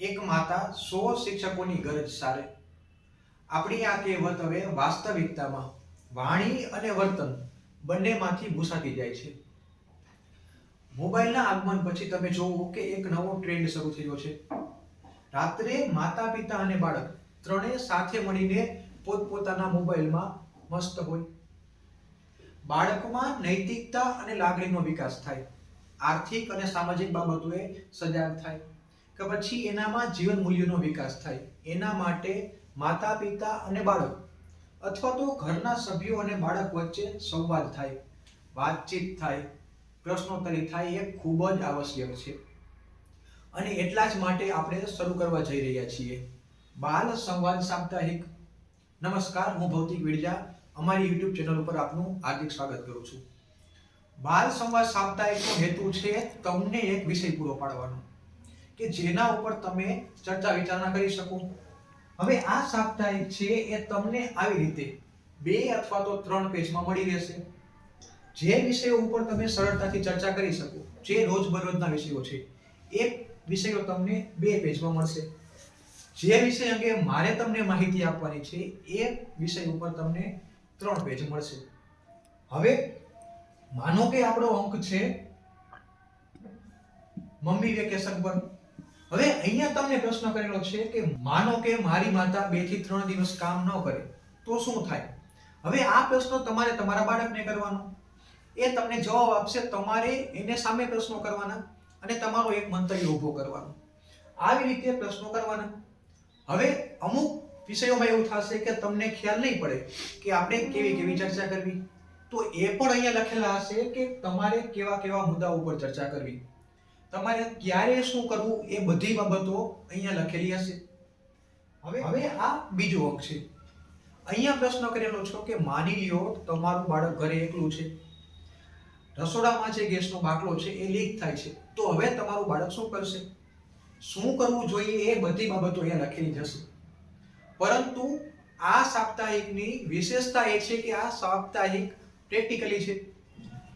એક માતા સો શિક્ષકોની ગરજ સારે. આપણી આ કહેવત હવે વાસ્તવિકતામાં વાણી અને વર્તન બંનેમાંથી ભૂસાતી જાય છે. મોબાઈલના આગમન પછી તમે જોવો કે એક નવો ટ્રેન્ડ શરૂ થયો છે. રાત્રે માતા પિતા અને બાળક ત્રણે સાથે મળીને પોતપોતાના મોબાઈલમાં મસ્ત હોય. બાળકમાં નૈતિકતા અને લાગણીનો વિકાસ થાય. આર્થિક અને સામાજિક બાબતોએ સજાગ થાય. કે પછી એનામાં જીવન મૂલ્યોનો વિકાસ થાય. એના માટે માતા, પિતા અને બાળક, અથવા તો ઘરના સભ્યો અને બાળક વચ્ચે સંવાદ થાય, વાતચીત થાય, પ્રશ્નોત્તરી થાય, એ ખૂબ જ આવશ્યક છે. અને એટલા જ માટે આપણે શરૂ કરવા જઈ રહ્યા છીએ. બાલ સંવાદ સાપ્તાહિક. નમસ્કાર, હું ભૌતિક વિરજા, અમારી યુટ્યુબ ચેનલ ઉપર આપનું હાર્દિક સ્વાગત કરું છું. બાલ સંવાદ સાપ્તાહિકનો હેતુ છે તમને એક વિષય પૂરો પાડવાનો. કે જેના ઉપર તમે ચર્ચા વિચારણા કરી શકો? હવે આ સાપ્તાહિક છે એ તમને આવી રીતે બે અથવા તો ત્રણ પેજમાં મળી રહેશે. જે વિષયો ઉપર તમે સરળતાથી ચર્ચા કરી શકો, જે રોજબરોજના વિષયો છે, એ વિષયો તમને બે પેજમાં મળશે. જે વિષય અંગે મારે તમને માહિતી આપવાની છે, એ વિષય ઉપર તમને ત્રણ પેજ મળશે. હવે માનો કે આપણો અંક છે, મમ્મી વેકેશન પર હવે અહીંયા તમને પ્રશ્ન કરેલો છે કે માનો કે મારી માતા બેથી ત્રણ દિવસ કામ ન કરે, તો શું થાય? હવે આ પ્રશ્ન તમારે તમારા બાળકને કરવાનો. એ તમને જવાબ આપશે, તમારે એને સામે પ્રશ્નો કરવાના અને તમારો એક મંતવ્ય ઊભો કરવાનો. આવી રીતે પ્રશ્નો કરવાના. હવે અમુક વિષયોમાં એવું થશે કે તમને ખ્યાલ નહીં પડે કે આપણે કેવી કેવી ચર્ચા કરવી. તો એ પણ અહીંયા લખેલા હશે કે તમારે કેવા કેવા મુદ્દા ઉપર ચર્ચા કરવી. તમારે ક્યારે શું કરવું એ બધી બાબતો અહીંયા લખેલી હશે. હવે હવે આ બીજો અંક છે. અહીંયા પ્રશ્ન કરેલો છો કે માની લ્યો તમારું બાળક ઘરે એકલું છે. રસોડામાં જે ગેસનો બાટલો છે એ લીક થાય છે. તો હવે તમારું બાળક શું કરશે? શું કરવું જોઈએ એ બધી બાબતો અહીંયા લખેલી જશે પરંતુ આ સાપ્તાહિકની વિશેષતા એ છે કે આ સાપ્તાહિક પ્રેક્ટિકલી છે.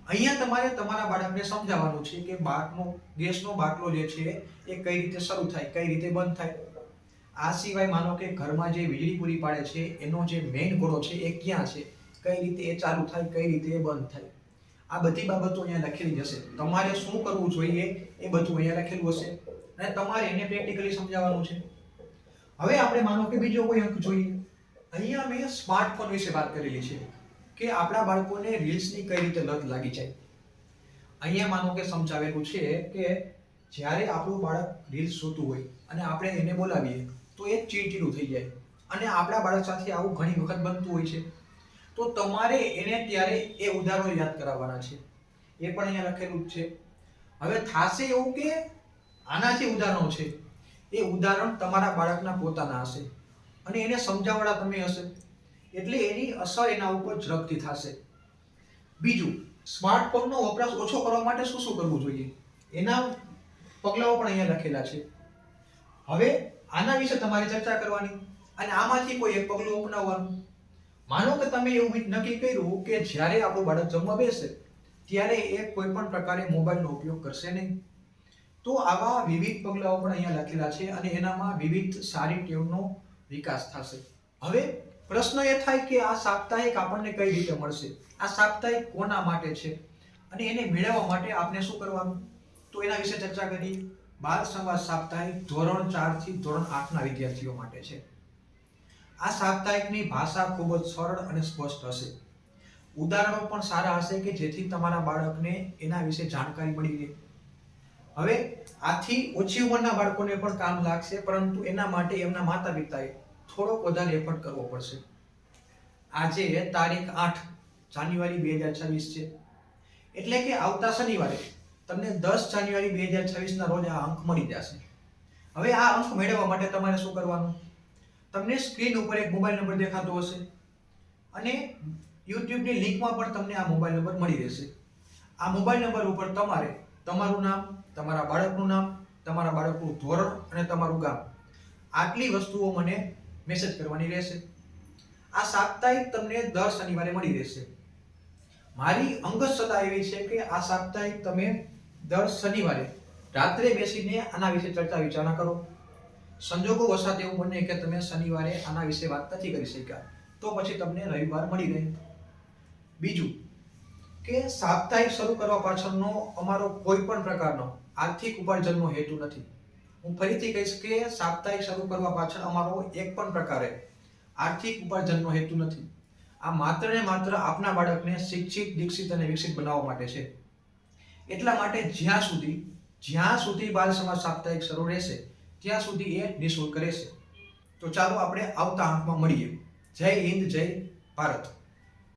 અહીંયા તમારે તમારા બાળકને સમજાવવાનું છે કે બાટનો ગેસનો બાટલો જે છે એ કઈ રીતે શરૂ થાય, કઈ રીતે બંધ થાય. આ સિવાય માનો કે ઘરમાં જે વીજળી પૂરી પાડે છે, એનો જે મેઇન ઘોડો છે એ ક્યાં છે, કઈ રીતે એ ચાલુ થાય, કઈ રીતે એ બંધ થાય. આ બધી બાબતો અહીંયા લખેલી જશે તમારે શું કરવું જોઈએ એ બધું અહીંયા લખેલું હશે. અને તમારે એને પ્રેક્ટિકલી સમજાવવાનું છે. હવે આપણે માનો કે બીજો કોઈ અંક જોઈએ. અહીંયા મેં સ્માર્ટફોન વિશે વાત કરેલી છે. કે આપણા બાળકોને રીલ્સની કઈ રીતે લત લાગી જાય. અહીંયા માનો કે સમજાવેલું છે કે જ્યારે આપણું બાળક રીલ્સ જોતું હોય અને આપણે એને બોલાવીએ, તો એ ચીડચીડું થઈ જાય અને આપણા બાળક સાથે આવું ઘણી વખત બનતું હોય છે. તો તમારે એને ત્યારે એ ઉદાહરણો યાદ કરાવવાના છે. એ પણ અહીંયા લખેલું જ છે. હવે થાશે એવું કે આના જે ઉદાહરણો છે, એ ઉદાહરણ તમારા બાળકના પોતાના હશે અને એને સમજાવવાના તમે હશે. એટલે એની અસર એના ઉપર ઝડપથી થશે. બીજું સ્માર્ટફોનનો વપરાશ ઓછો કરવા માટે શું શું કરવું જોઈએ? એના પગલાઓ પણ અહીંયા લખેલા છે. હવે, આના વિશે તમારે ચર્ચા કરવાની અને આમાંથી કોઈ એક પગલું અપનાવવાનું. માનો કે તમે એવું નક્કી કર્યું કે જ્યારે આપણું બાળક જમવા બેસે, ત્યારે એ કોઈ પણ પ્રકારે મોબાઈલનો ઉપયોગ કરશે નહીં. તો આવા વિવિધ પગલાઓ પણ અહીંયા લખેલા છે અને એનામાં વિવિધ સારી ટેવનો વિકાસ થશે. હવે પ્રશ્ન એ થાય કે આ સાપ્તાહિક આપણને કઈ રીતે મળશે? આ સાપ્તાહિક કોના માટે છે? અને એને મેળવવા માટે આપણે શું કરવાનું? તો એના વિશે ચર્ચા કરી. બાળ સંવાદ સાપ્તાહિક ધોરણ ચારથી ધોરણ આઠના વિદ્યાર્થીઓ માટે છે. આ સાપ્તાહિકની ભાષા ખૂબ જ સરળ અને સ્પષ્ટ હશે. ઉદાહરણો પણ સારા હશે કે જેથી તમારા બાળકને એના વિશે જાણકારી મળી રહે. હવે આથી ઓછી ઉંમરના બાળકોને પણ કામ લાગશે, પરંતુ એના માટે એમના માતા પિતાએ થોડોક વધારે એફર્ટ કરવો પડશે. આજે તારીખ આઠ જાન્યુઆરી બે હજાર છવ્વીસ છે. એટલે કે આવતા શનિવારે તમને દસ જાન્યુઆરી બે હજાર છવ્વીસના રોજ આ અંક મળી જશે. હવે આ અંક મેળવવા માટે તમારે શું કરવાનું? તમને સ્ક્રીન ઉપર એક મોબાઈલ નંબર દેખાતો હશે અને યુટ્યુબની લિંકમાં પણ તમને આ મોબાઈલ નંબર મળી રહેશે. આ મોબાઈલ નંબર ઉપર તમારે તમારું નામ, તમારા બાળકનું નામ, તમારા બાળકનું ધોરણ અને તમારું ગામ આટલી વસ્તુઓ મને મેસેજ કરવાની રહેશે. આ સાપ્તાહિક તમને દર શનિવારે મળી રહેશે. મારી અંગત સત્તા એવી છે કે આ સાપ્તાહિક તમે દર શનિવારે રાત્રે બેસીને આના વિશે ચર્ચા વિચારણા કરો. સંજોગો વસાત એવું બને કે તમે શનિવારે આના વિશે વાત નથી કરી શક્યા, તો પછી તમને રવિવાર મળી રહે. બીજું કે સાપ્તાહિક શરૂ કરવા પાછળનો અમારો કોઈ પણ પ્રકારનો આર્થિક ઉપાર્જનનો હેતુ નથી. હું ફરીથી કહીશ કે સાપ્તાહિક શરૂ કરવા પાછળ અમારો એક પણ પ્રકારે આર્થિક ઉપાર્જનનો હેતુ નથી. આ માત્ર ને માત્ર આપના બાળકને શિક્ષિત, દીક્ષિત અને વિકસિત બનાવવા માટે છે. એટલા માટે જ્યાં સુધી જ્યાં સુધી બાલ સમાજ સાપ્તાહિક શરૂ રહેશે, ત્યાં સુધી એ નિઃશુલ્ક રહેશે. તો ચાલો આપણે આવતા અંકમાં મળીએ. જય હિન્દ, જય ભારત.